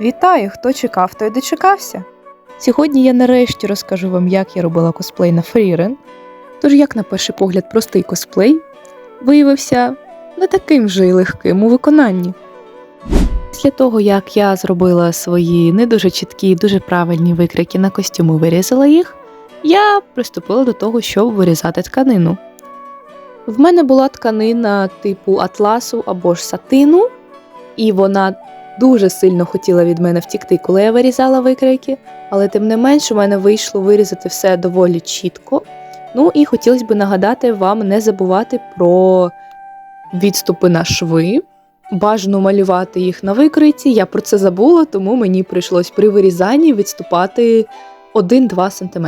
Вітаю! Хто чекав, той дочекався. Сьогодні я нарешті розкажу вам, як я робила косплей на Фрірен. Тож, як на перший погляд, простий косплей виявився не таким вже й легким у виконанні. Після того, як я зробила свої не дуже чіткі, дуже правильні викрики на костюми, вирізала їх, я приступила до того, щоб вирізати тканину. В мене була тканина типу атласу або ж сатину, і вона дуже сильно хотіла від мене втікти, коли я вирізала викрики, але тим не менш у мене вийшло вирізати все доволі чітко. Ну і хотілося б нагадати вам не забувати про відступи на шви. Бажано малювати їх на викриті. Я про це забула, тому мені прийшлось при вирізанні відступати 1-2 см.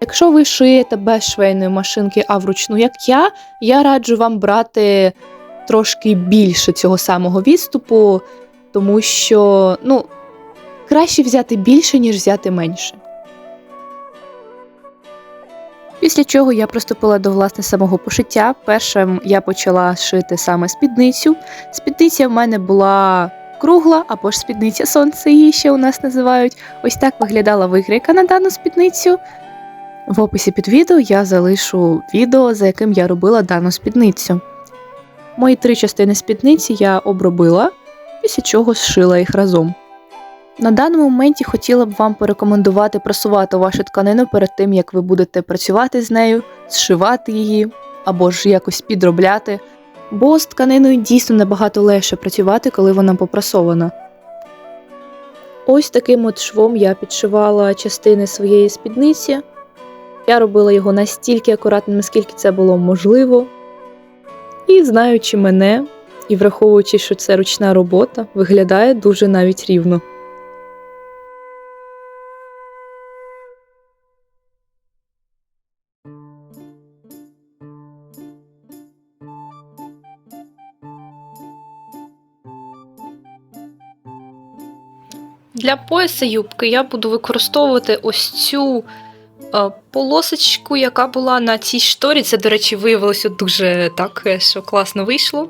Якщо ви шиєте без швейної машинки, а вручну, як я, я раджу вам брати трошки більше цього самого відступу, тому що ну, краще взяти більше, ніж взяти менше. Після чого я приступила до власне самого пошиття. Першим я почала шити саме спідницю. Спідниця в мене була кругла або ж спідниця сонце її ще у нас називають. Ось так виглядала викрійка на дану спідницю. В описі під відео я залишу відео, за яким я робила дану спідницю. Мої три частини спідниці я обробила, після чого зшила їх разом. На даному моменті хотіла б вам порекомендувати просувати вашу тканину перед тим, як ви будете працювати з нею, зшивати її або ж якось підробляти, бо з тканиною дійсно набагато легше працювати, коли вона попрасована. Ось таким от швом я підшивала частини своєї спідниці. Я робила його настільки акуратним, наскільки це було можливо. І знаючи мене, і враховуючи, що це ручна робота, виглядає дуже навіть рівно. Для пояса юбки я буду використовувати ось цю е, полосочку, яка була на цій шторі. Це, до речі, виявилося дуже так, е, що класно вийшло.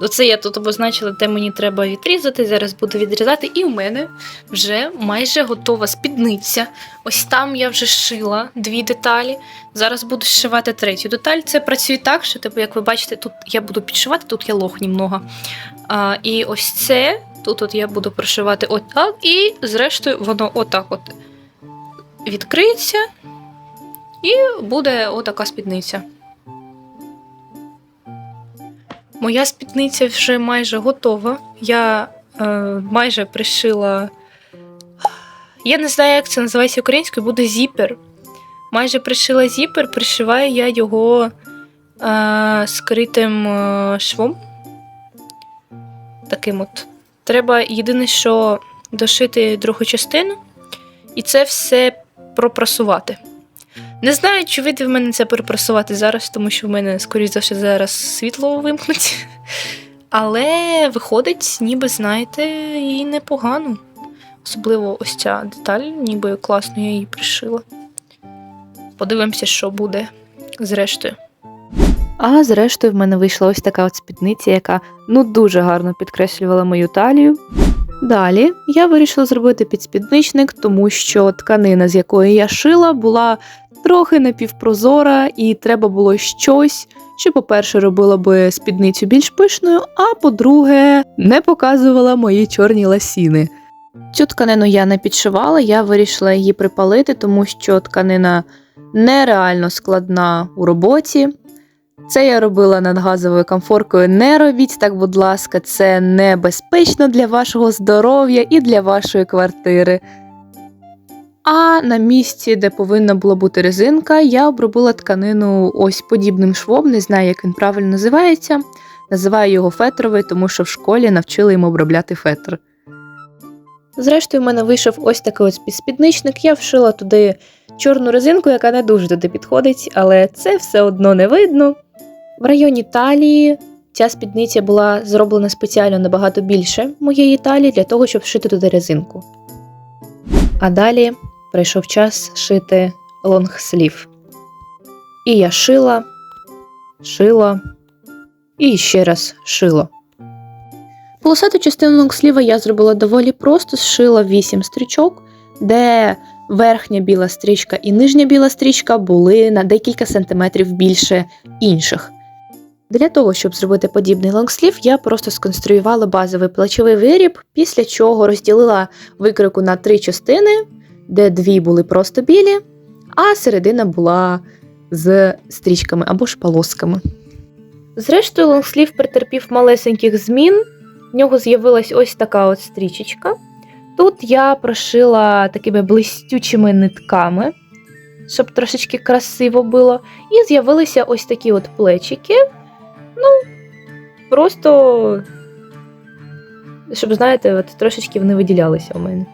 Оце я тут обозначила, де мені треба відрізати. Зараз буду відрізати, і у мене вже майже готова спідниця. Ось там я вже шила дві деталі. Зараз буду зшивати третю деталь. Це працює так, що, типу, як ви бачите, тут я буду підшивати, тут я лох німного. А, І ось це Тут от я буду прошивати отак, і зрештою воно отак от відкриється, і буде отака спідниця. Моя спідниця вже майже готова. Я е, майже пришила. Я не знаю, як це називається українською, буде зіпер. Майже пришила зіпер, пришиваю я його е, скритим е, швом. Таким от. Треба єдине, що дошити другу частину, і це все пропрасувати. Не знаю, чи вийде в мене це перепрасувати зараз, тому що в мене, скоріш за все, зараз світло вимкнуть. Але виходить, ніби, знаєте, і непогано. Особливо ось ця деталь, ніби класно я її пришила. Подивимося, що буде зрештою. А зрештою, в мене вийшла ось така от спідниця, яка ну дуже гарно підкреслювала мою талію. Далі я вирішила зробити підспідничник, тому що тканина, з якої я шила, була трохи напівпрозора, і треба було щось, що, по-перше, робило би спідницю більш пишною, а по-друге, не показувала мої чорні ласіни. Цю тканину я не підшивала, я вирішила її припалити, тому що тканина нереально складна у роботі. Це я робила над газовою комфоркою. Не робіть так, будь ласка, це небезпечно для вашого здоров'я і для вашої квартири. А на місці, де повинна була бути резинка, я обробила тканину ось подібним швом, не знаю, як він правильно називається. Називаю його фетровий, тому що в школі навчили йому обробляти фетр. Зрештою, в мене вийшов ось такий ось спідничник. Я вшила туди чорну резинку, яка не дуже туди підходить, але це все одно не видно. В районі талії ця спідниця була зроблена спеціально набагато більше моєї талії для того, щоб шити туди резинку. А далі прийшов час шити лонгслів. І я шила, шила і ще раз шила. Полосату частину лонгсліва я зробила доволі просто, зшила 8 стрічок, де верхня біла стрічка і нижня біла стрічка були на декілька сантиметрів більше інших. Для того, щоб зробити подібний лонгслів, я просто сконструювала базовий плечовий виріб, після чого розділила викрику на три частини, де дві були просто білі, а середина була з стрічками або ж полосками. Зрештою, лонгслів претерпів малесеньких змін. В нього з'явилась ось така от стрічечка. Тут я прошила такими блистючими нитками, щоб трошечки красиво було. І з'явилися ось такі от плечики. Ну, просто, щоб, знаєте, от трошечки вони виділялися у мене.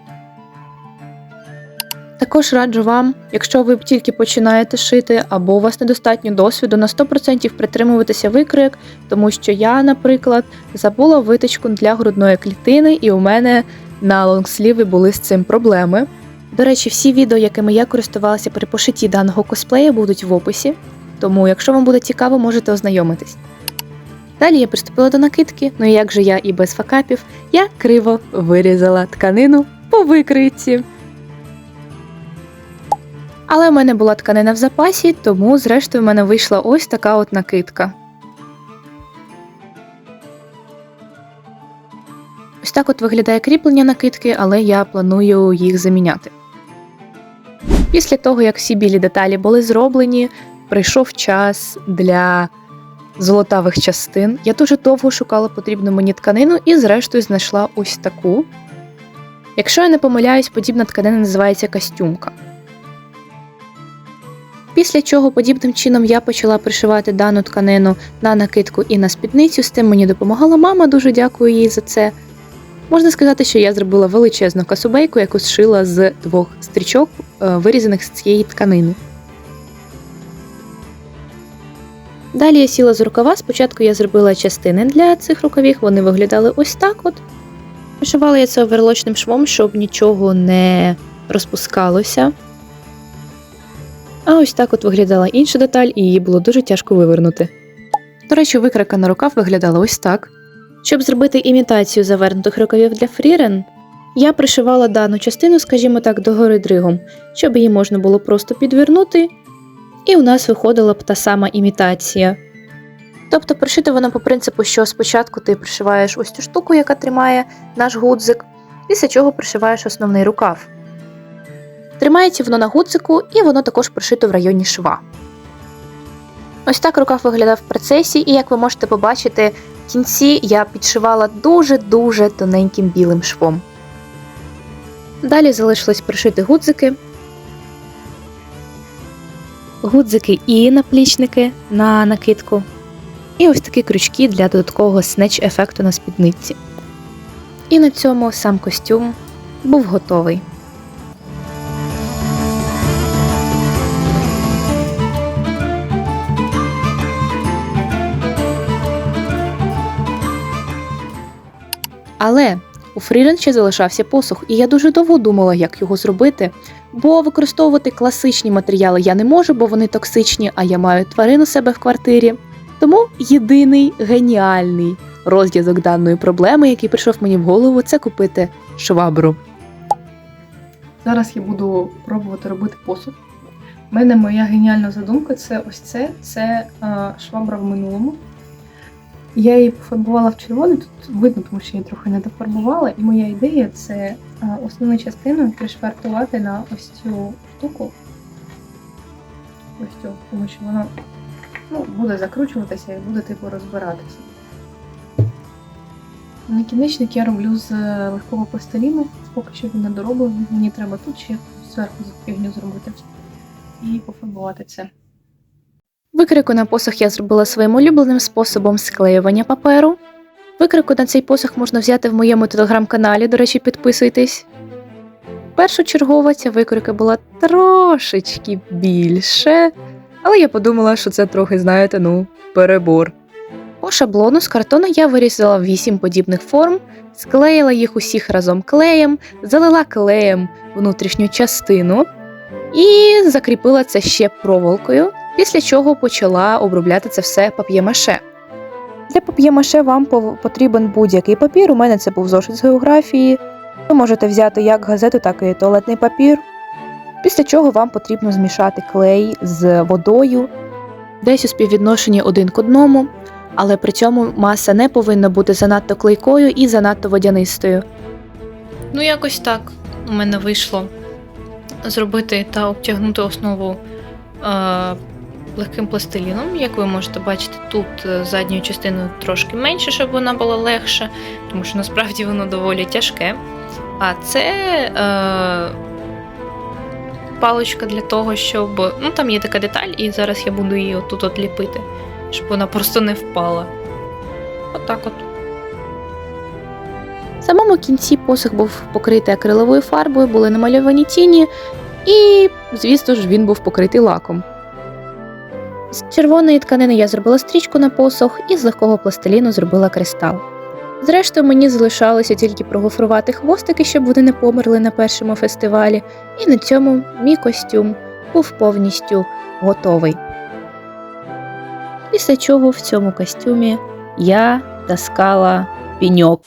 Також раджу вам, якщо ви тільки починаєте шити, або у вас недостатньо досвіду, на 100% притримуватися викрик, тому що я, наприклад, забула витичку для грудної клітини, і у мене на лонгсліви були з цим проблеми. До речі, всі відео, якими я користувалася при пошитті даного косплея, будуть в описі, тому, якщо вам буде цікаво, можете ознайомитись. Далі я приступила до накидки, ну і як же я і без факапів, я криво вирізала тканину по викритці. Але в мене була тканина в запасі, тому зрештою в мене вийшла ось така от накидка. Ось так от виглядає кріплення накидки, але я планую їх заміняти. Після того, як всі білі деталі були зроблені, прийшов час для золотавих частин. Я дуже довго шукала потрібну мені тканину і, зрештою, знайшла ось таку. Якщо я не помиляюсь, подібна тканина називається костюмка. Після чого подібним чином я почала пришивати дану тканину на накидку і на спідницю. З тим мені допомагала мама, дуже дякую їй за це. Можна сказати, що я зробила величезну касубейку, яку зшила з двох стрічок, е, вирізаних з цієї тканини. Далі я сіла з рукава. Спочатку я зробила частини для цих рукавів, вони виглядали ось так от. Пришивала я це оверлочним швом, щоб нічого не розпускалося. А ось так от виглядала інша деталь, і її було дуже тяжко вивернути. До речі, викрика на рукав виглядала ось так. Щоб зробити імітацію завернутих рукавів для фрірен, я пришивала дану частину, скажімо так, догори дригом, щоб її можна було просто підвернути, і у нас виходила б та сама імітація. Тобто пришити воно по принципу, що спочатку ти пришиваєш ось цю штуку, яка тримає наш гудзик, після чого пришиваєш основний рукав. Тримається воно на гудзику, і воно також пришито в районі шва. Ось так рукав виглядав в процесі, і як ви можете побачити, в кінці я підшивала дуже-дуже тоненьким білим швом. Далі залишилось пришити гудзики, гудзики і наплічники на накидку. І ось такі крючки для додаткового снеч-ефекту на спідниці. І на цьому сам костюм був готовий. Але у Фрірен ще залишався посух, і я дуже довго думала, як його зробити, бо використовувати класичні матеріали я не можу, бо вони токсичні, а я маю тварин у себе в квартирі. Тому єдиний геніальний розв'язок даної проблеми, який прийшов мені в голову, це купити швабру. Зараз я буду пробувати робити посуд. У мене моя геніальна задумка це ось це. Це а, швабра в минулому. Я її пофарбувала в червоний, тут видно, тому що її трохи не дофарбувала. І моя ідея це основну частину пришвартувати на ось цю штуку. Ось цю, тому що вона ну, буде закручуватися і буде типу розбиратися. Накінечник я роблю з е, легкого пластиліну. Поки що він не дороблений. Мені треба тут ще зверху фігню зробити і пофарбувати це. Викрику на посох я зробила своїм улюбленим способом склеювання паперу. Викрику на цей посох можна взяти в моєму телеграм-каналі, до речі, підписуйтесь. Першочергова ця викрика була трошечки більше, але я подумала, що це трохи, знаєте, ну, перебор. По шаблону з картону я вирізала 8 подібних форм, склеїла їх усіх разом клеєм, залила клеєм внутрішню частину і закріпила це ще проволокою, після чого почала обробляти це все пап'є-маше. Для пап'є-маше вам потрібен будь-який папір. У мене це був зошит з географії. Ви можете взяти як газету, так і туалетний папір. Після чого вам потрібно змішати клей з водою, десь у співвідношенні один к одному, але при цьому маса не повинна бути занадто клейкою і занадто водянистою. Ну, якось так у мене вийшло зробити та обтягнути основу е, легким пластиліном. Як ви можете бачити, тут е, задньою частиною трошки менше, щоб вона була легша, тому що насправді воно доволі тяжке. А це е, паличка для того, щоб. Ну, там є така деталь, і зараз я буду її отут от ліпити, щоб вона просто не впала. Отак от. В самому кінці посох був покритий акриловою фарбою, були намальовані тіні, і, звісно ж, він був покритий лаком. З червоної тканини я зробила стрічку на посох і з легкого пластиліну зробила кристал. Зрештою, мені залишалося тільки прогофрувати хвостики, щоб вони не померли на першому фестивалі, і на цьому мій костюм був повністю готовий. Після чого в цьому костюмі я таскала піньок.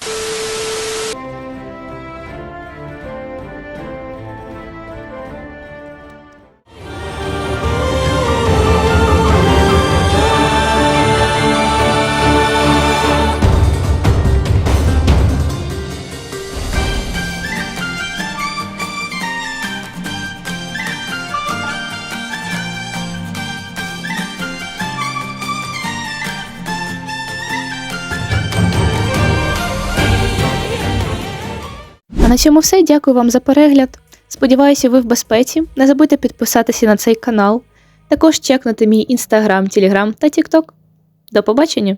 На цьому все. Дякую вам за перегляд. Сподіваюся, ви в безпеці. Не забудьте підписатися на цей канал. Також чекнути мій інстаграм, телеграм та тікток. До побачення!